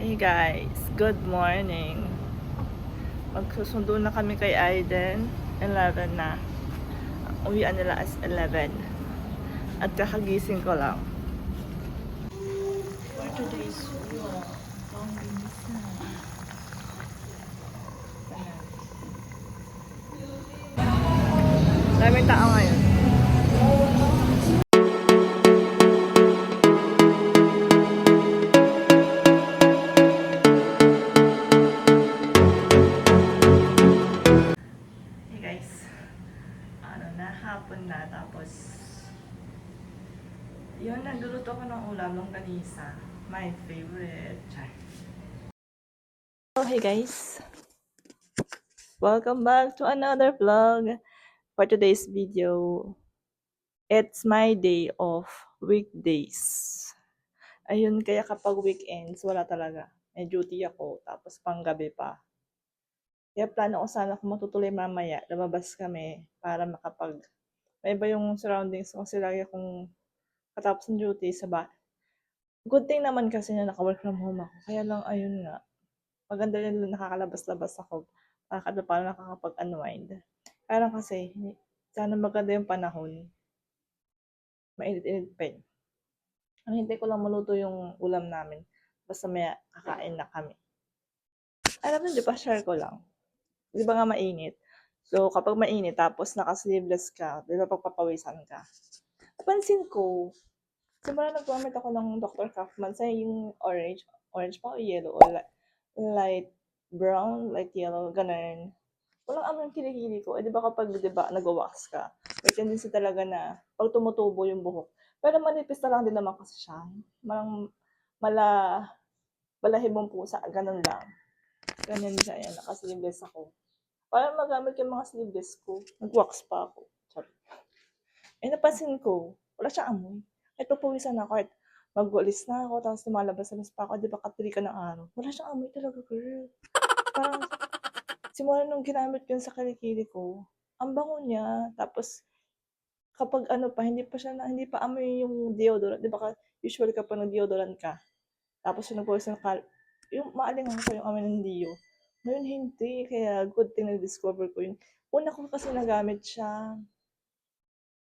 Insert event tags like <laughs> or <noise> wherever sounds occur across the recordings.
Hey guys, good morning. Magsusundo na kami kay Aiden. 11 na. Uwian nila as 11. At kakagising ko lang. For today's guys. Welcome back to another vlog. For today's video, it's my day of weekdays. Ayun, kaya kapag weekends, wala talaga. May duty ako, tapos panggabi pa. Kaya plano ko sana kung matutuloy mamaya, lumabas kami para makapag... May iba yung surroundings kasi lagi akong katapos ng duty sa ba. Good thing naman kasi na naka-work from home ako. Kaya lang, ayun nga. Maganda rin na nakakalabas-labas ako. Para kada paano nakakapag-unwind. Kaya kasi, sana maganda yung panahon. Mainit-init pa yun. Ang hintay ko lang maluto yung ulam namin. Basta may kakain na kami. Alam mo, di ba, share ko lang di ba nga mainit? So, kapag mainit, tapos naka-sleeveless ka, di ba pagpapawisan ka? Napansin ko, simula nag-comment ako ng Dr. Kaufman sa yung orange, orange pa o yellow, o li- light brown, light yellow, ganun. Walang amoy yung kilikili ko. Eh, di ba kapag, di ba, nag-wax ka, may tendency talaga na pag tumutubo yung buhok. Pero manipis na lang din naman kasi siya. Malang, mala, balahibong pusa, ganun lang. Ganyan siya, yan, naka-sleeveless ako. Para magamit yung mga sleeveless ko, nag-wax pa ako. Sorry. Eh, napansin ko, wala siyang amoy. Kahit papawisan ako, kahit mag-ulis na ako, tapos lumalabas-labas pa ako, di ba katuli ka ng araw. Wala siyang amoy talaga, girl. Parang, simula nung ginamit ko yun sa kilikili ko, ang bango niya. Tapos, kapag ano pa, hindi pa siya, na, hindi pa amoy yung deodorant. Di ba, ka- usually kapag nag-deodorant ka, tapos yung nag-pawisan ka, yung maalingan ko yung amoy ng dio. Ngayon hindi, kaya good thing na-discover ko yun. Una ko kasi nagamit siya,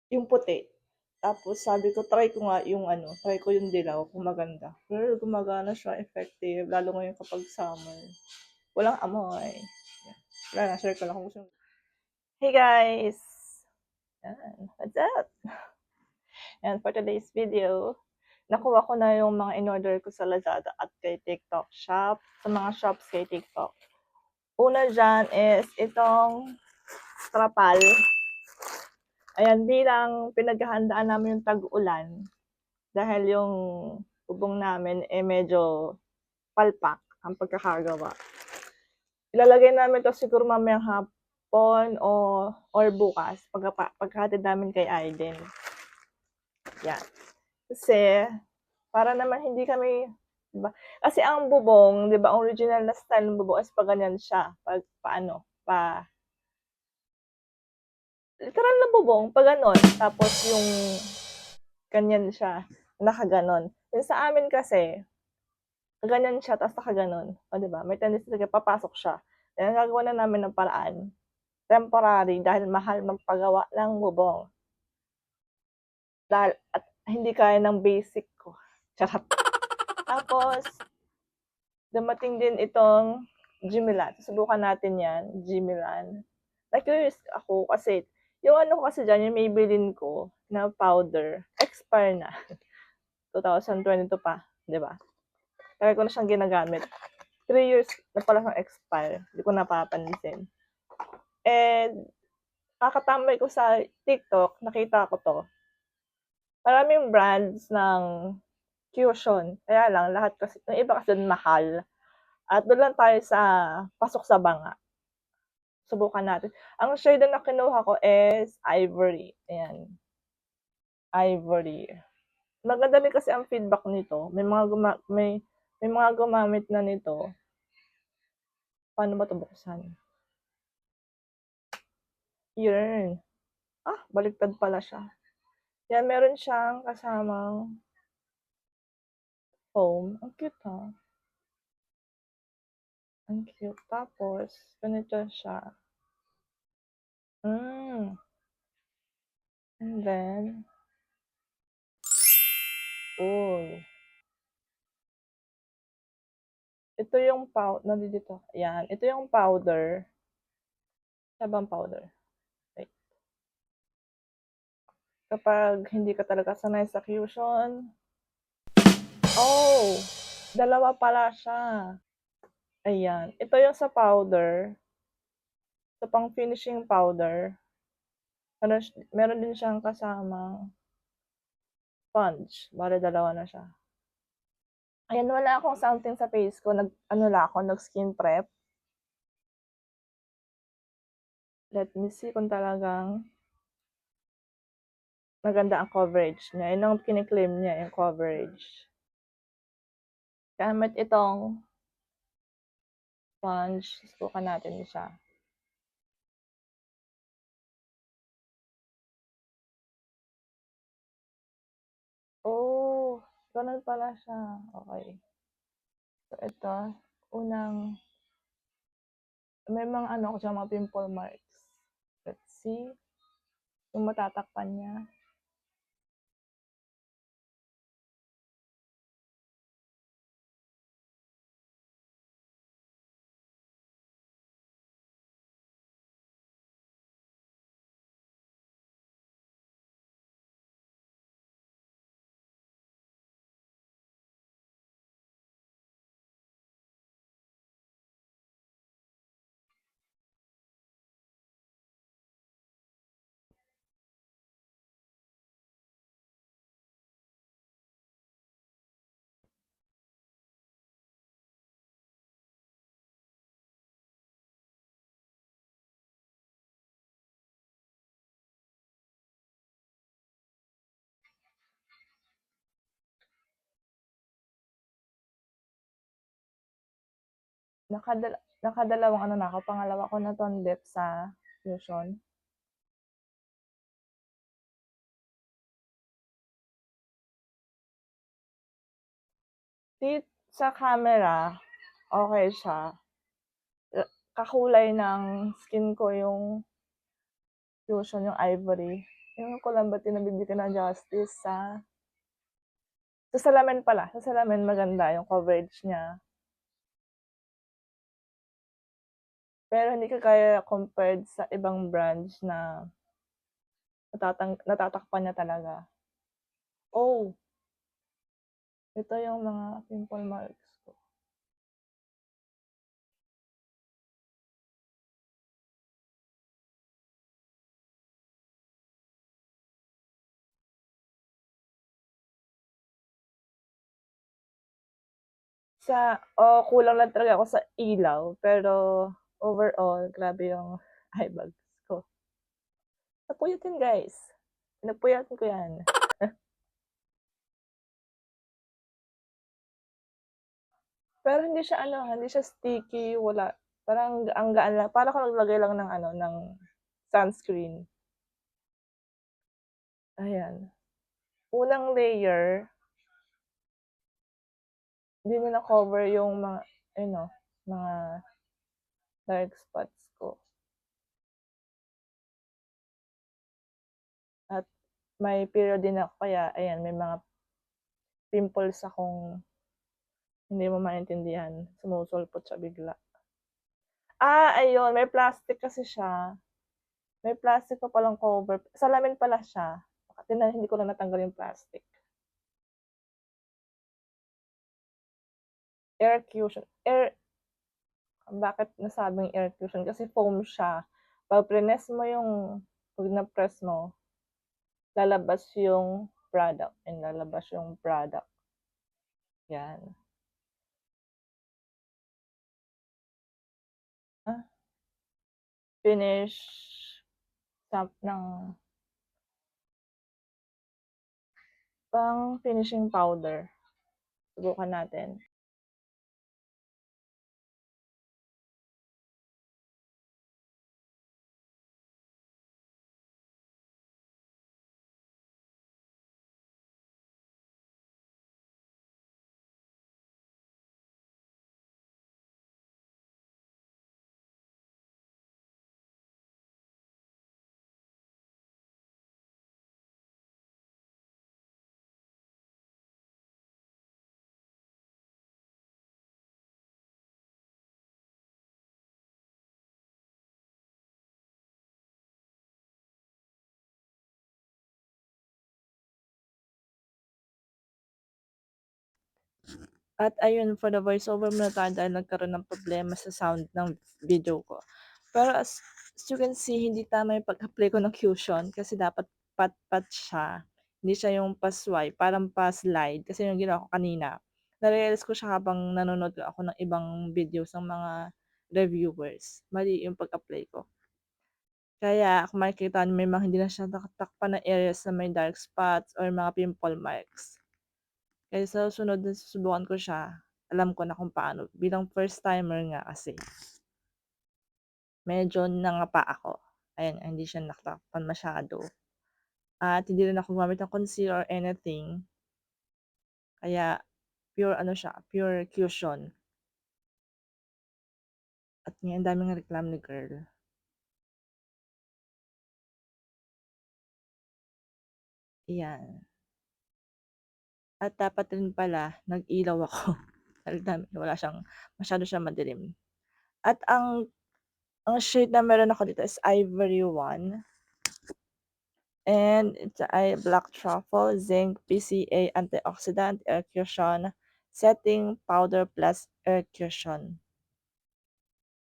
yung puti. Tapos sabi ko, try ko nga yung ano, try ko yung dilaw kung maganda. Pero gumagana siya, effective, lalo ngayon kapag summer. Walang amoy. Yan. Wala na, share ko lang kung gusto. Hey guys! Yan. What's up? And for today's video, nakuha ko na yung mga in-order ko sa Lazada at kay TikTok Shop, sa mga shops kay TikTok. Una dyan is itong trapal. Ayan, bilang pinaghahandaan namin yung tag-ulan, dahil yung bubong namin eh medyo palpak ang pagkakagawa. Ilalagay namin to siguro mamayang hapon o or bukas pagka, pagkahatid namin kay Aiden. Yan. Kasi, para naman hindi kami, diba? Kasi ang bubong, di ba, original na style ng bubong is pa ganyan siya. Pag, paano, pa, literal na bubong, pa ganon. Tapos yung, ganyan siya, nakaganon. Yung sa amin kasi, ganyan siya, tapos nakaganon. O, di ba? May tendency talaga, papasok siya. Kaya gagawa na namin ng paraan. Temporary, dahil mahal magpagawa ng bubong. Dahil, at hindi kaya ng basic ko. Charot. Tapos, dumating din itong Gimilan. Subukan natin yan, Gimilan. Na-curious ako kasi, yung ano ko kasi dyan, yung Maybelline ko na powder, expire na. <laughs> 2022 pa, di ba? Kaya ko na siyang ginagamit. 3 years na pala siyang expire. Hindi ko napapansin. And, kakatambay ko sa TikTok, nakita ko to. Maraming brands ng Fusion. Kaya lang, lahat kasi, yung iba kasi mahal. At doon lang tayo sa pasok sa banga. Subukan natin. Ang shade na kinuha ko is Ivory. Ayan. Ivory. Maganda rin kasi ang feedback nito. May mga guma- may may mga gumamit na nito. Paano ba ito buksan? Yun. Ah, baliktad pala siya. Yan, meron siyang kasamang foam. Ang cute ha. Ang cute. Tapos, ganito siya. Mm. And then, uy. Ito yung pow nandito. Ayan. Ito yung powder. Sabang powder. Wait. Kapag hindi ka talaga sanay sa fusion. Oh! Dalawa pala siya. Ayan. Ito yung sa powder. Sa pang finishing powder. Ano, meron din siyang kasamang sponge. Bale, dalawa na siya. Ayan, wala akong something sa face ko. Nag, ano lang ako, nag skin prep. Let me see kung talagang maganda ang coverage niya. Yun ang kiniklaim niya, yung coverage. Gamit itong sponge. Subukan natin siya. Oh, ganun pala siya. Okay. So, ito, unang, may mga ano ko siya, mga pimple marks. Let's see. Yung matatakpan niya. Nakadala, nakadalawang ano na ako, pangalawa ko na to lip sa Fusion. Tit sa camera, okay siya. Kakulay ng skin ko yung Fusion, yung ivory. Yung ko lang ba tinabibigyan ng justice sa sa salamin pala. Sa salamin maganda yung coverage niya. Pero hindi ka kaya compared sa ibang brands na natatang natatakpan niya talaga. Oh! Ito yung mga pimple marks ko. Sa oh, kulang lang talaga ako sa ilaw, pero overall, grabe yung <laughs> eye bags ko. Napuyat guys. Napuyat ko yan. <laughs> Pero hindi siya ano, hindi siya sticky, wala. Parang ang gaan lang. Para ako naglagay lang ng ano, ng sunscreen. Ayan. Unang layer, hindi niya na-cover yung mga, ano, mga dark spots ko. At may period din ako, kaya, ayan, may mga pimples akong hindi mo maintindihan. Sumusulpot siya bigla. Ah, ayun. May plastic kasi siya. May plastic pa palang cover. Salamin pala siya. Tinan, hindi ko na natanggal yung plastic. Air cushion. Air, bakit nasabing air cushion? Kasi foam siya. Pag press mo yung, pag na-press mo, lalabas yung product. And lalabas yung product. Yan. Finish stamp ng pang finishing powder. Subukan natin. At ayun, for the voiceover muna tayo dahil nagkaroon ng problema sa sound ng video ko. Pero as, as you can see, hindi tama yung pag-apply ko ng Fusion kasi dapat pat-pat siya. Hindi siya yung pa-swipe, parang pa-slide. Kasi yung ginawa ko kanina, narealize ko siya habang nanonood ako ng ibang videos ng mga reviewers. Mali yung pag-apply ko. Kaya kung makikita niyo may mga hindi na siya nakatakpan na areas na may dark spots or mga pimple marks. Kaya sa susunod na susubukan ko siya, alam ko na kung paano. Bilang first timer nga kasi. Medyo nangapa ako. Ayan, hindi siya nakatakpan masyado. At hindi rin ako gumamit ng concealer or anything. Kaya pure ano siya, pure cushion. At ngayon daming reklamo ni girl. Ayan. At dapat rin pala nag-ilaw ako. <laughs> Dahil wala siyang, masyado siyang madilim. At ang ang shade na meron ako dito is Ivory 1. And it's a Black Truffle, Zinc, PCA, Antioxidant, Air Cushion, Setting Powder plus Air Cushion.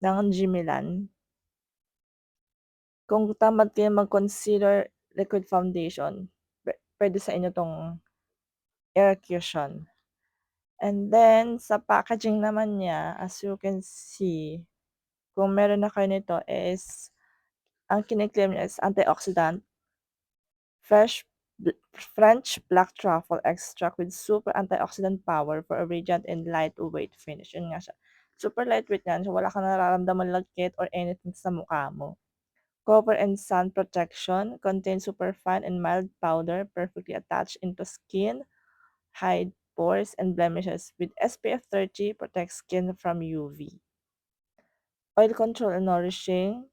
Ng Gimilan. Kung tamad kayo mag-concealer liquid foundation, pwede sa inyo tong Air Cushion. And then, sa packaging naman niya, as you can see, kung meron na kayo nito is, ang kiniklaim niya is antioxidant, fresh French black truffle extract with super antioxidant power for a radiant and lightweight finish. Yun nga siya. Super lightweight yan. So, wala kang nararamdaman lagkit or anything sa mukha mo. Cover and sun protection. Contains super fine and mild powder perfectly attached into skin, hide pores, and blemishes with SPF 30 protects skin from UV. Oil control and nourishing.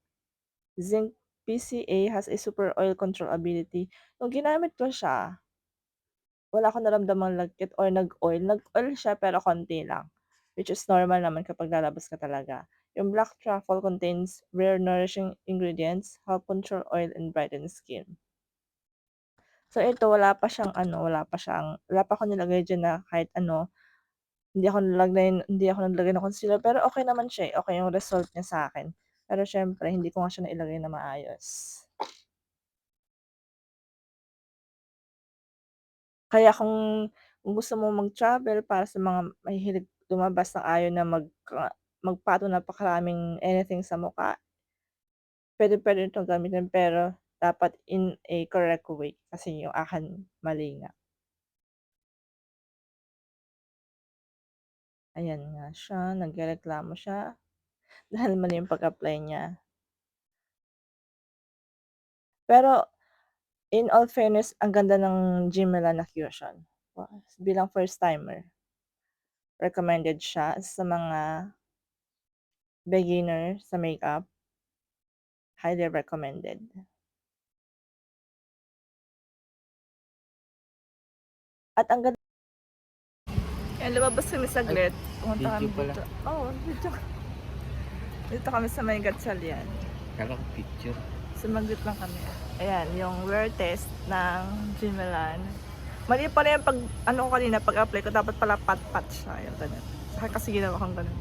Zinc PCA has a super oil control ability. Nung ginamit ko siya, wala akong naramdamang lagkit or nag-oil. Nag-oil siya pero konti lang. Which is normal naman kapag lalabas ka talaga. Yung black truffle contains rare nourishing ingredients, help control oil and brighten skin. So ito wala pa siyang ano, wala pa siyang wala pa ako nilagay diyan na kahit ano, hindi ako naglagay hindi ako naglagay ng concealer pero okey naman siya, eh, okey yung result niya sa'kin. Pero siyempre hindi ko nga siya nailagay na maayos. Kaya kung gusto mo mag-travel para sa mga mahihilig lumabas ng ayaw na mag ah, magpatong napakaraming anything sa mukha puwede-puwede itong gamitin pero dapat in a correct way kasi yung akin mali nga. Ayan nga siya, nagrereklamo siya <laughs> dahil mali yung pag-apply niya. Pero in all fairness, ang ganda ng Gimilan na cushion. Bilang first timer. Recommended siya sa mga beginner sa makeup. Highly recommended. At ang ganda Ayan, lumabas kami saglit. Pumunta kami video pala. dito. Oo, video. Dito kami sa may Gatchalian. Kala ko picture. Sumagot lang kami. Ayan, yung wear test ng Gimilan. Mali pala yung pag, ano ko kanina, pag-apply ko, dapat pala pat-pat siya. Yung ganun. Saka kasi ginawa kong ganun.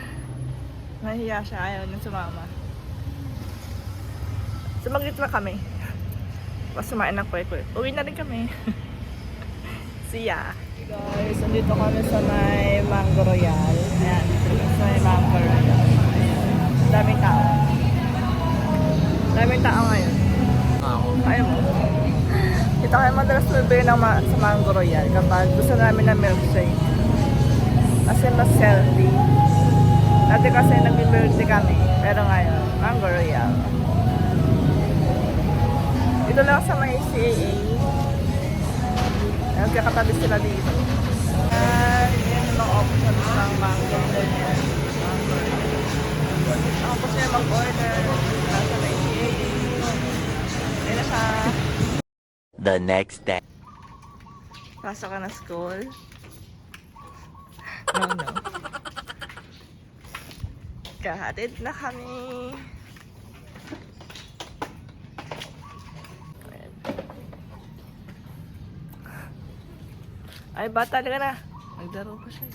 <laughs> Nahiya siya, ayaw nang sumama. Sumagot lang kami. <laughs> Tapos sumain ng kwek Uwi na rin kami. <laughs> See ya. Guys, andito kami sa may Mango Royal. Ayan, dito kami sa may Mango Royal. Daming tao. Daming tao ngayon. Ako. Kaya mo. Dito kayo madalas bumibili ng ma- sa Mango Royal kapag gusto namin ng milkshake. Kasi mas healthy. Dati kasi nag-birthday kami. Pero ngayon, Mango Royal. Dito lang sa may CAA. Nagkakatabi sila dito. At yan yung mga options ng Mango po siya mag-order. Nasa may CAA. Ayun na siya. The next day. Pasok ka na school? No, no. Kahatid na kami. Ay, bata ka na. Nagdaro pa siya.